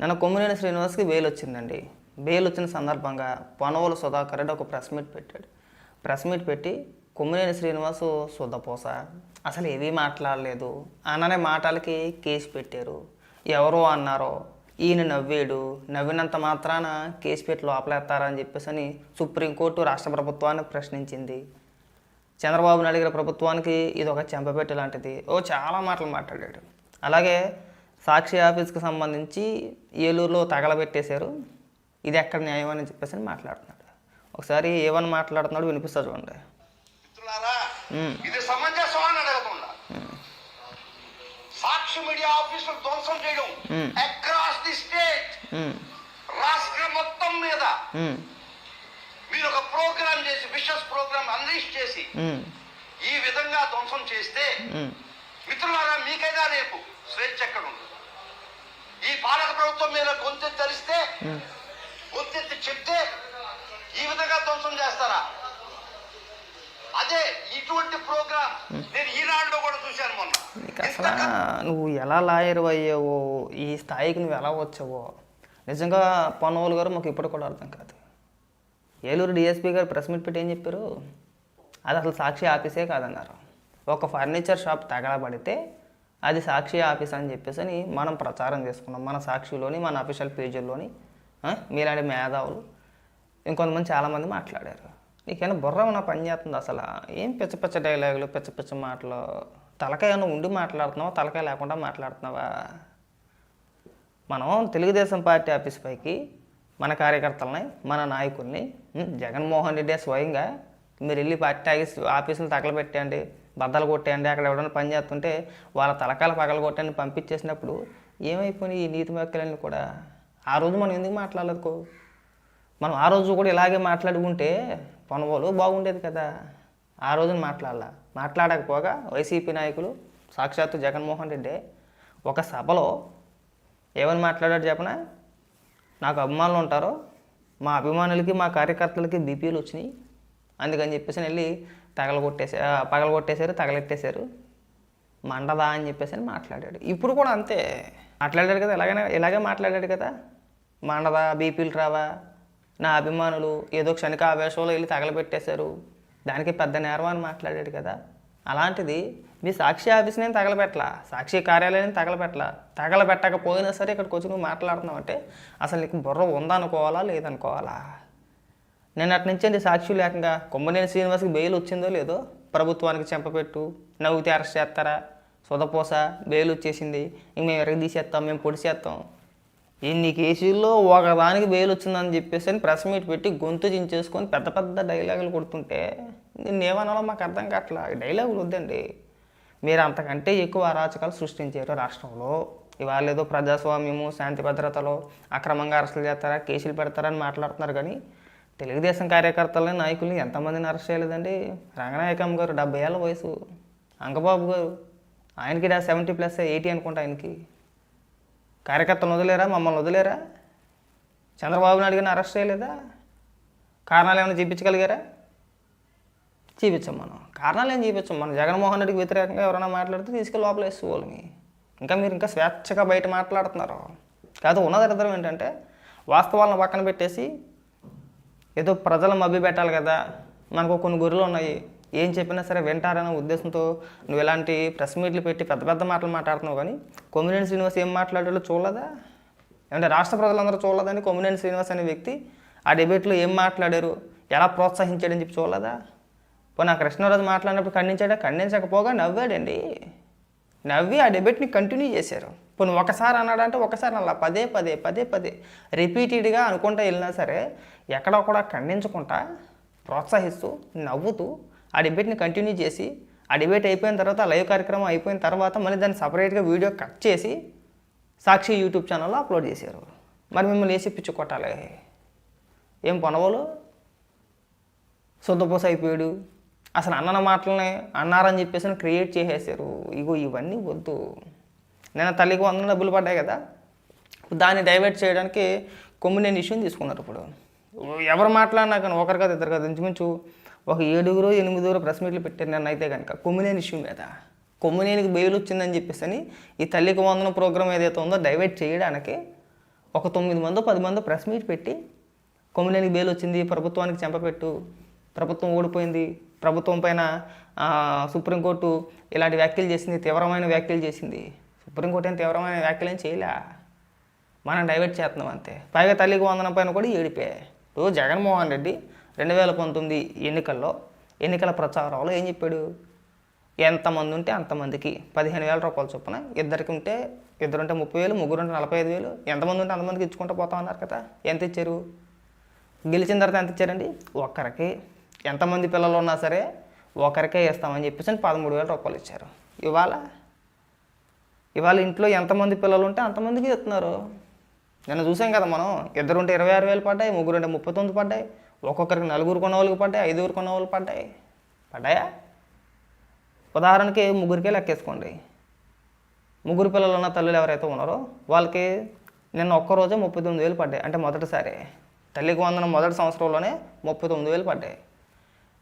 నిన్న కొమ్మినేని శ్రీనివాస్కి బెయిల్ వచ్చిందండి. బెయిల్ వచ్చిన సందర్భంగా పనవోలు సుధాకర్ రెడ్డి ఒక ప్రెస్ మీట్ పెట్టాడు. ప్రెస్ మీట్ పెట్టి కొమ్మినేని శ్రీనివాసు శుద్ధపోస అసలు ఏవీ మాట్లాడలేదు. అననే మాటలకి కేసు పెట్టారు. ఎవరో అన్నారో ఈయన నవ్వాడు. నవ్వినంత మాత్రాన కేసు పెట్టి లోపలేస్తారని చెప్పేసి అని సుప్రీంకోర్టు రాష్ట్ర ప్రభుత్వాన్ని ప్రశ్నించింది. చంద్రబాబు నాయుడు గారి ప్రభుత్వానికి ఇది ఒక చెంపపెట్టి లాంటిది. ఓ చాలా మాటలు మాట్లాడాడు. అలాగే సాక్షి ఆఫీస్కి సంబంధించి ఏలూరులో తగలబెట్టేశారు. ఇది ఎక్కడ న్యాయం అని చెప్పేసి అని మాట్లాడుతున్నాడు. ఒకసారి ఏమని మాట్లాడుతున్నాడు వినిపిస్తా చూడండి. ఇది సమంజసం అని అడగకుండా. సాక్షి మీడియా ఆఫీసులు ధ్వంసం చేయడం. అక్రాస్ ది స్టేట్ రాష్ట్రం మొత్తం మీద మీరు ఒక ప్రోగ్రామ్ చేసి విషస్ ప్రోగ్రామ్ అన్లీష్ చేసి ఈ విధంగా ధ్వంసం చేస్తే మిత్రులారా మీకైనా రేపు స్వేచ్ఛ ఎక్కడ ఉంది ఈ పాలక ప్రభుత్వం మీద గొంతెత్తి తరిస్తే ఉమ్. గొంతెత్తి చెప్తే ఈ విధంగా ధ్వంసం చేస్తారా? అదే ఇటువంటి ప్రోగ్రామ్ నేను ఈనాడులో కూడా చూశాను మొన్న. అసలు నువ్వు ఎలా లాయర్ అయ్యావో ఈ స్థాయికి నువ్వు ఎలా వచ్చావో నిజంగా పొన్నోలు గారు మాకు ఇప్పుడు కూడా అర్థం కాదు. ఏలూరు డిఎస్పీ గారు ప్రెస్ మీట్ పెట్టి ఏం చెప్పారు? అది అసలు సాక్షి ఆఫీసే కాదన్నారు. ఒక ఫర్నిచర్ షాప్ తగలబడితే అది సాక్షి ఆఫీస్ అని చెప్పేసి అని మనం ప్రచారం చేసుకున్నాం. మన సాక్షిలోని మన అఫీషియల్ పేజీల్లోని మీలాంటి మేధావులు. ఇంకొంతమంది చాలామంది మాట్లాడారు. నీకైనా బుర్ర ఉన్న పని చేస్తుంది అసలు? ఏం పిచ్చ పిచ్చ డైలాగులు పిచ్చ పిచ్చ మాటలు? తలకాయ ఉండి మాట్లాడుతున్నావా? తలకాయ లేకుండా మాట్లాడుతున్నావా? మనం తెలుగుదేశం పార్టీ ఆఫీస్ పైకి మన కార్యకర్తలని మన నాయకుల్ని జగన్మోహన్ రెడ్డి స్వయంగా మీరు వెళ్ళి పార్టీ ఆఫీస్ ఆఫీసులు తగలబెట్టండి బద్దలు కొట్టేయండి అక్కడ ఎవడన్నా పని చేస్తుంటే వాళ్ళ తలకాయలు పగల కొట్టండి పంపించేసినప్పుడు ఏమైపోయినాయి ఈ నీతి వ్యాఖ్యలన్నీ కూడా? ఆ రోజు మనం ఎందుకు మాట్లాడలేదు మనం ఆ రోజు కూడా ఇలాగే మాట్లాడుకుంటే పనుగోలు బాగుండేది కదా. ఆ రోజున మాట్లాడాల. మాట్లాడకపోగా వైసీపీ నాయకులు సాక్షాత్తు జగన్మోహన్ రెడ్డి ఒక సభలో ఏమని మాట్లాడాడు చెప్పనా? నాకు అభిమానులు ఉంటారు మా అభిమానులకి మా కార్యకర్తలకి బీపీలు వచ్చినాయి. అందుకని చెప్పేసి వెళ్ళి తగలగొట్టేసా పగలగొట్టేశారు తగలెట్టేశారు. మండదా అని చెప్పేసి అని మాట్లాడాడు. ఇప్పుడు కూడా అంతే. మాట్లాడాడు కదా ఇలాగనే ఇలాగే మాట్లాడాడు కదా. మండదా బీపీలు రావా? నా అభిమానులు ఏదో క్షణిక ఆవేశంలో వెళ్ళి తగలబెట్టేశారు. దానికి పెద్ద నేరం అని మాట్లాడాడు కదా. అలాంటిది మీ సాక్షి ఆఫీస్ నేను తగలబెట్టలా? సాక్షి కార్యాలయం తగలబెట్టలా? తగలబెట్టకపోయినా సరే ఇక్కడికి వచ్చి నువ్వు మాట్లాడుతున్నావు అంటే అసలు నీకు బుర్ర ఉందనుకోవాలా లేదనుకోవాలా? నేను అటు నుంచి అండి సాక్షులు లేకంగా కొమ్మనేని శ్రీనివాస్కి బెయిల్ వచ్చిందో లేదో ప్రభుత్వానికి చెంపపెట్టు నవ్వుతే అరెస్ట్ చేస్తారా? సొదపోస బెయిల్ వచ్చేసింది. ఇంక మేము ఎరగ తీసేస్తాం మేము పొడిసేస్తాం ఇన్ని కేసుల్లో ఒకదానికి బెయిల్ వచ్చిందని చెప్పేసి అని ప్రెస్ మీట్ పెట్టి గొంతు చించేసుకొని పెద్ద పెద్ద డైలాగులు కొడుతుంటే నేనేమనాలో మాకు అర్థం కావట్లా. డైలాగులు వద్దండి. మీరు అంతకంటే ఎక్కువ అరాచకాలు సృష్టించారు రాష్ట్రంలో. ఇవాళ ఏదో ప్రజాస్వామ్యము శాంతి భద్రతలో అక్రమంగా అరెస్టులు చేస్తారా కేసులు పెడతారని మాట్లాడుతున్నారు కానీ తెలుగుదేశం కార్యకర్తలని నాయకుల్ని ఎంతమందిని అరెస్ట్ చేయలేదండి? రంగనాయకమ్మ గారు డెబ్బై ఏళ్ళ వయసు. అంకబాబు గారు ఆయనకి సెవెంటీ ప్లస్ ఎయిటీ అనుకుంటా ఆయనకి. కార్యకర్తలను వదిలేరా? మమ్మల్ని వదిలేరా? చంద్రబాబు నాయుడు గారిని అరెస్ట్ చేయలేదా? కారణాలు ఏమైనా చూపించగలిగారా? చూపించాం మనం. కారణాలు ఏం చూపించాం? మనం జగన్మోహన్ రెడ్డికి వ్యతిరేకంగా ఎవరైనా మాట్లాడితే తీసుకెళ్ళి లోపల వాళ్ళని ఇంకా మీరు ఇంకా స్వేచ్ఛగా బయట మాట్లాడుతున్నారు. కాదు ఉన్న ఏంటంటే వాస్తవాలను పక్కన పెట్టేసి ఏదో ప్రజలు మభ్య పెట్టాలి కదా. మనకు కొన్ని గొర్రెలు ఉన్నాయి. ఏం చెప్పినా సరే వింటారనే ఉద్దేశంతో నువ్వు ఇలాంటి ప్రెస్ మీట్లు పెట్టి పెద్ద పెద్ద మాటలు మాట్లాడుతున్నావు కానీ కొమ్మినేని శ్రీనివాస్ ఏం మాట్లాడాడో చూడలేదా? ఏమంటే రాష్ట్ర ప్రజలందరూ చూడలేదని కొమ్మినేని శ్రీనివాస్ అనే వ్యక్తి ఆ డిబేట్లో ఏం మాట్లాడారు? ఎలా ప్రోత్సహించాడని చెప్పి చూడలేదా? పోనీ ఆ కృష్ణరాజు మాట్లాడినప్పుడు ఖండించాడా? ఖండించకపోగా నవ్వాడండి. నవ్వి ఆ డిబేట్ని కంటిన్యూ చేశారు. పోనీ ఒకసారి అన్నాడంటే ఒకసారి అలా పదే పదే పదే పదే రిపీటెడ్గా అనుకుంటా వెళ్ళినా సరే ఎక్కడ కూడా ఖండించకుండా ప్రోత్సహిస్తూ నవ్వుతూ ఆ డిబేట్ని కంటిన్యూ చేసి ఆ డిబేట్ అయిపోయిన తర్వాత లైవ్ కార్యక్రమం అయిపోయిన తర్వాత మళ్ళీ దాన్ని సపరేట్గా వీడియో కట్ చేసి సాక్షి యూట్యూబ్ ఛానల్లో అప్లోడ్ చేశారు. మరి మిమ్మల్ని వేసి పిచ్చి కొట్టాలి ఏం పొనవలు? శుద్ధపోస అయిపోయాడు. అసలు అన్న మాటలనే అన్నారని చెప్పేసి క్రియేట్ చేసేసారు ఇగో ఇవన్నీ వద్దు. నేను తల్లికి వందల డబ్బులు పడ్డాయి కదా. దాన్ని డైవర్ట్ చేయడానికి కొమ్మినేని ఇష్యూని తీసుకున్నారు ఇప్పుడు. ఎవరు మాట్లాడినా కానీ ఒకరు కదా ఇద్దరు కదా. ఇంచుమించు ఒక ఏడుగురు ఎనిమిదిగురు ప్రెస్ మీట్లు పెట్టారు నన్ను అయితే కనుక. కొమ్మినేని ఇష్యూ మీద. కొమ్మినేనికి బెయిల్ వచ్చిందని చెప్పేసి అని ఈ తల్లికి వందన ప్రోగ్రామ్ ఏదైతే ఉందో డైవర్ట్ చేయడానికి ఒక తొమ్మిది మందో పది మందో ప్రెస్ మీట్ పెట్టి కొమ్మినేనికి బెయిల్ వచ్చింది ప్రభుత్వానికి చెంపపెట్టు ప్రభుత్వం ఓడిపోయింది ప్రభుత్వం పైన సుప్రీంకోర్టు ఇలాంటి వ్యాఖ్యలు చేసింది తీవ్రమైన వ్యాఖ్యలు చేసింది. సుప్రీంకోర్టు ఏం తీవ్రమైన వ్యాఖ్యలు ఏం చేయలే. మనం డైవర్ట్ చేస్తున్నాం అంతే. పైగా తల్లికి వందనం పైన కూడా ఏడిపోయాయి ఇప్పుడు జగన్మోహన్ రెడ్డి రెండు వేల పంతొమ్మిది ఎన్నికల్లో ఎన్నికల ప్రచారంలో ఏం చెప్పాడు? ఎంతమంది ఉంటే అంతమందికి పదిహేను వేల రూపాయలు చొప్పున ఇద్దరికి ఉంటే ఇద్దరు ఉంటే ముప్పై వేలు ముగ్గురు ఉంటే నలభై ఐదు వేలు. ఎంతమంది ఉంటే అంతమందికి ఇచ్చుకుంటూ పోతా ఉన్నారు కదా. ఎంత ఇచ్చారు? గెలిచిన తర్వాత ఎంత ఇచ్చారండి? ఒక్కరికి. ఎంతమంది పిల్లలు ఉన్నా సరే ఒకరికే ఇస్తామని చెప్పేసి పదమూడు వేల రూపాయలు ఇచ్చారు. ఇవాళ? ఇవాళ ఇంట్లో ఎంతమంది పిల్లలు ఉంటే అంతమందికి ఇస్తున్నారు. నిన్న చూసాం కదా మనం. ఇద్దరు ఉంటే ఇరవై ఆరు వేలు పడ్డాయి ముగ్గురు ఉంటే ముప్పై తొమ్మిది పడ్డాయి ఒక్కొక్కరికి నలుగురు కొన్న వాళ్ళకి పడ్డాయి ఐదుగురు కొన్న వాళ్ళు పడ్డాయి. పడ్డాయా? ఉదాహరణకి ముగ్గురికే లెక్కేసుకోండి. ముగ్గురు పిల్లలు ఉన్న తల్లులు ఎవరైతే ఉన్నారో వాళ్ళకి నిన్న ఒక్కరోజే ముప్పై తొమ్మిది వేలు పడ్డాయి. అంటే మొదటిసారి. తల్లికి వందన మొదటి సంవత్సరంలోనే ముప్పై తొమ్మిది వేలు పడ్డాయి.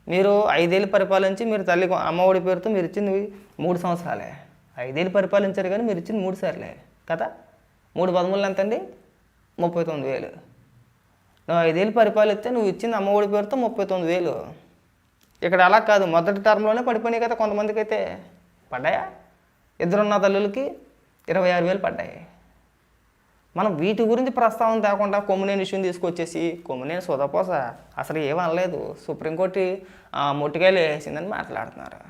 మీరు ఐదేళ్ళు పరిపాలించి మీరు తల్లి అమ్మఒడి పేరుతో మీరు ఇచ్చింది మూడు సంవత్సరాలే. ఐదేళ్ళు పరిపాలించారు కానీ మీరు ఇచ్చింది మూడు సార్లే. కదా? మూడు పదమూలు ఎంతండి? ముప్పై తొమ్మిది వేలు. నువ్వు ఐదేళ్ళు పరిపాలిస్తే నువ్వు ఇచ్చింది అమ్మఒడి పేరుతో ముప్పై తొమ్మిది వేలు. ఇక్కడ అలా కాదు మొదటి టర్మ్లోనే పడిపోయినాయి కదా కొంతమందికి అయితే పడ్డాయా? ఇద్దరున్న తల్లులకి ఇరవై ఆరు వేలు పడ్డాయి. మనం వీటి గురించి ప్రస్తావన తేకుండా కొమ్మినేని ఇష్యూని తీసుకొచ్చేసి కొమ్మినేని సుధపోస అసలు ఏమనలేదు అనలేదు. సుప్రీంకోర్టు మొట్టికాయలు వేసిందని మాట్లాడుతున్నారు.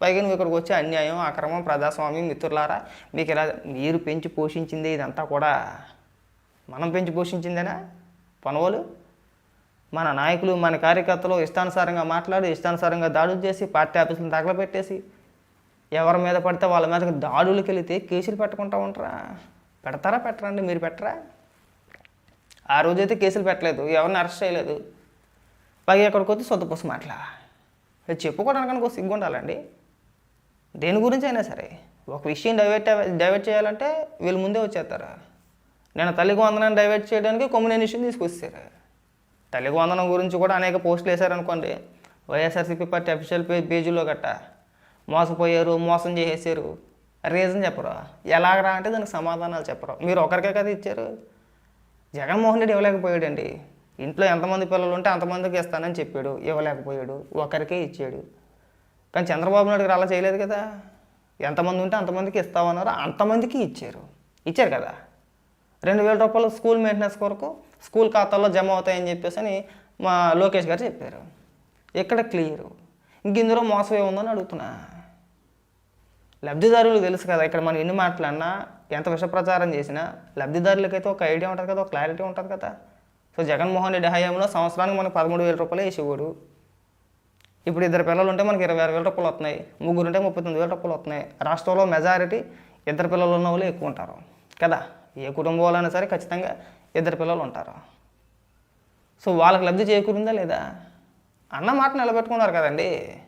పైగా నువ్వు ఇక్కడికి వచ్చి అన్యాయం అక్రమం ప్రజాస్వామ్యం మిత్రులారా మీకు ఇలా మీరు పెంచి పోషించింది ఇదంతా కూడా. మనం పెంచి పోషించిందేనా? పనువలు మన నాయకులు మన కార్యకర్తలు ఇష్టానుసారంగా మాట్లాడి ఇష్టానుసారంగా దాడులు చేసి పార్టీ ఆఫీసులను తగలబెట్టేసి ఎవరి మీద పడితే వాళ్ళ మీద దాడులకు వెళితే కేసులు పెట్టుకుంటా ఉంటారా పెడతారా పెట్టరండి మీరు పెట్టరా? ఆ రోజైతే కేసులు పెట్టలేదు. ఎవరిని అరెస్ట్ చేయలేదు. పైగా ఎక్కడికి వచ్చి సొంత మాటలా. మాట్లా చెప్పుకోవడానికి ఒక సిగ్గు ఉండాలండి. దేని గురించి అయినా సరే. ఒక విషయం డైవర్ట్ డైవర్ట్ చేయాలంటే వీళ్ళు ముందే వచ్చేస్తారు? నేను తల్లికి వందనాన్ని డైవర్ట్ చేయడానికి కొమ్మినేని ఇష్యూని తీసుకొచ్చారు తల్లికి వందనం గురించి కూడా అనేక పోస్టులు వేశారనుకోండి. వైఎస్ఆర్సీపీ పార్టీ అఫీషియల్ పే పేజీలో గట్ట మోసపోయారు మోసం చేసేసారు రీజన్ చెప్పరు? ఎలాగరా అంటే దానికి సమాధానాలు చెప్పరు? మీరు ఒకరికే కదా ఇచ్చారు. జగన్మోహన్ రెడ్డి ఇవ్వలేకపోయాడండి. ఇంట్లో ఎంతమంది పిల్లలు ఉంటే అంతమందికి ఇస్తానని చెప్పాడు. ఇవ్వలేకపోయాడు. ఒకరికే ఇచ్చాడు. కానీ చంద్రబాబు నాయుడు గారు అలా చేయలేదు కదా. ఎంతమంది ఉంటే అంతమందికి ఇస్తామన్నారు అంతమందికి ఇచ్చారు. ఇచ్చారు కదా. రెండు వేల రూపాయలు స్కూల్ మెయింటెనెన్స్ కొరకు స్కూల్ ఖాతాల్లో జమ అవుతాయని చెప్పేసి అని మా లోకేష్ గారు చెప్పారు. ఇక్కడ క్లియరు? ఇంక ఇందులో మోసం ఏముందని అడుగుతున్నా. లబ్ధిదారులకు తెలుసు కదా ఇక్కడ మనం ఎన్ని మాట్లాడినా ఎంత విష ప్రచారం చేసినా లబ్ధిదారులకైతే ఒక ఐడియా ఉంటుంది కదా ఒక క్లారిటీ ఉంటుంది కదా. సో జగన్మోహన్ రెడ్డి హయాంలో సంవత్సరానికి మనకు పదమూడు వేల రూపాయలు వేసేవాడు ఇప్పుడు ఇద్దరు పిల్లలు ఉంటే మనకి ఇరవై ఆరు వేల రూపాయలు వస్తున్నాయి ముగ్గురు ఉంటే ముప్పై తొమ్మిది వేల రూపాయలు వస్తున్నాయి. రాష్ట్రంలో మెజారిటీ ఇద్దరు పిల్లలు ఉన్న వాళ్ళు ఎక్కువ ఉంటారు కదా. ఏ కుటుంబంలోనైనా సరే ఖచ్చితంగా ఇద్దరు పిల్లలు ఉంటారు. సో వాళ్ళకి లబ్ధి చేకూరిందా లేదా? అన్న మాట నిలబెట్టుకున్నారు కదండీ.